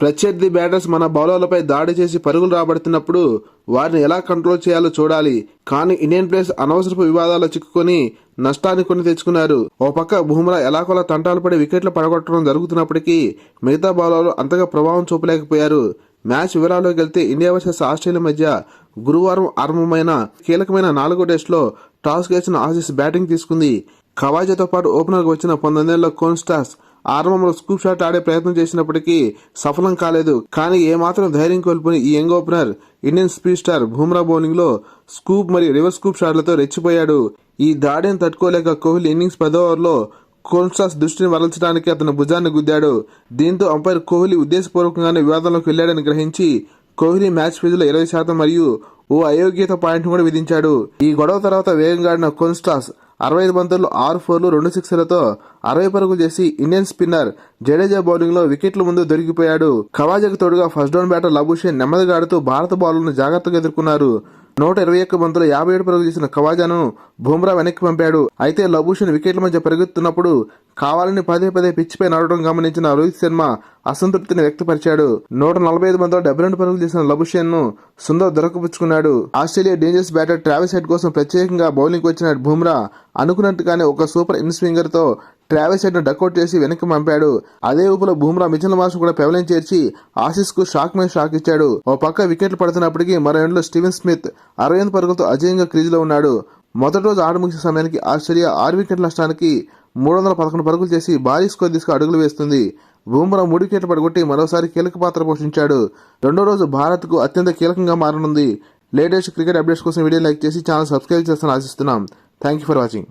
ప్రత్యర్థి బ్యాటర్స్ మన బౌలర్లపై దాడి చేసి పరుగులు రాబడుతున్నప్పుడు వారిని ఎలా కంట్రోల్ చేయాలో చూడాలి. కానీ ఇండియన్ ప్లేయర్స్ అనవసరపు వివాదాల్లో చిక్కుకొని నష్టాన్ని కొని తెచ్చుకున్నారు. ఓ పక్క బుమ్రా ఎలాగోలా తంటాలు పడి వికెట్లు పడగొట్టడం జరుగుతున్నప్పటికీ మిగతా బౌలర్లు అంతగా ప్రభావం చూపలేకపోయారు. మ్యాచ్ వివరాల్లోకి వెళ్తే ఇండియా వర్సెస్ ఆస్ట్రేలియా మధ్య గురువారం ఆరంభమైన కీలకమైన నాలుగో టెస్టులో టాస్ గెలిచిన ఆసీస్ బ్యాటింగ్ తీసుకుంది. కవాజాతో పాటు ఓపెనర్గా వచ్చిన పంతొమ్మిదేళ్ళ కోన్స్టాస్ ఆరంభంలో స్కూప్ షాట్ ఆడే ప్రయత్నం చేసినప్పటికీ సఫలం కాలేదు. కానీ ఏమాత్రం ధైర్యం కోల్పోని ఈ young opener Indian speed star Bumrah బౌలింగ్లో స్కూప్ మరియు రివర్స్ స్కూప్ షాట్లతో రెచ్చిపోయాడు. ఈ దాడిని తట్టుకోలేక కోహ్లీ ఇన్నింగ్స్ పదో ఓవర్లో కోన్స్టాస్ దృష్టిని మరల్చడానికి అతను భుజాన్ని గుద్దాడు. దీంతో అంపైర్ కోహ్లీ ఉద్దేశపూర్వకంగానే వివాదంలోకి వెళ్ళాడని గ్రహించి కోహ్లీ మ్యాచ్ ఫీజులో ఇరవై శాతం మరియు ఓ అయోగ్యత పాయింట్ కూడా విధించాడు. ఈ గొడవ తర్వాత వేగంగా ఆడిన కోన్స్టాస్ అరవై ఐదు బంతుల్లో ఆరు ఫోర్లు రెండు సిక్స్లతో అరవై పరుగులు చేసి ఇండియన్ స్పిన్నర్ జడేజా బౌలింగ్లో వికెట్ల ముందు దొరికిపోయాడు. కవాజకు తోడుగా ఫస్ట్ డౌన్ బ్యాటర్ లబుషేన్ నెమ్మదిగా ఆడుతూ భారత బౌలర్ను జాగ్రత్తగా ఎదుర్కొన్నారు. నూట ఇరవై ఒక్క బంతులు యాభై ఏడు పరుగులు చేసిన కవాజాను బుమ్రా వెనక్కి పంపాడు. అయితే లబూషన్ వికెట్ల మధ్య పెరుగుతున్నప్పుడు కావాలని పదే పదే పిచ్చిపై నడవడం గమనించిన రోహిత్ శర్మ అసంతృప్తిని వ్యక్తపరిచాడు. నూట నలభై ఐదు మందిలో డెబ్బై రెండు పరుగులు చేసిన లబుషేన్ను Sundar దొరకపుచ్చుకున్నాడు. Australia dangerous batter Travis Head కోసం ప్రత్యేకంగా బౌలింగ్ వచ్చిన బుమ్రా అనుకున్నట్టుగానే ఒక సూపర్ ఇన్ స్వింగర్తో ట్రావెల్స్ హెడ్ డకౌట్ చేసి వెనక్కి పంపాడు. అదే ఊపులో బుమ్రా మిచిల్ మాస్ కూడా పెవలం చేర్చి ఆసీస్కు షాక్ మీద షాక్ ఇచ్చాడు. ఓ పక్క వికెట్లు పడుతున్నప్పటికీ మరో ఎండ్లో స్టీవెన్ స్మిత్ అరవై ఎనిమిది పరుగులతో అజయంగా క్రీజులో ఉన్నాడు. మొదటి రోజు ఆట ముగిసే సమయానికి ఆస్ట్రేలియా ఆరు వికెట్ల నష్టానికి మూడు వందల పదకొండు పరుగులు చేసి భారీ స్కోర్ తీసుకు అడుగులు వేస్తుంది. బుమ్రా మూడు వికెట్లు పడగొట్టి మరోసారి కీలక పాత్ర పోషించాడు. రెండో రోజు భారత్కు అత్యంత కీలకంగా మారనుంది. లేటెస్ట్ క్రికెట్ అప్డేట్స్ కోసం వీడియో లైక్ చేసి ఛానల్ సబ్స్క్రైబ్ చేస్తాను ఆశిస్తున్నాం. Thank you for watching.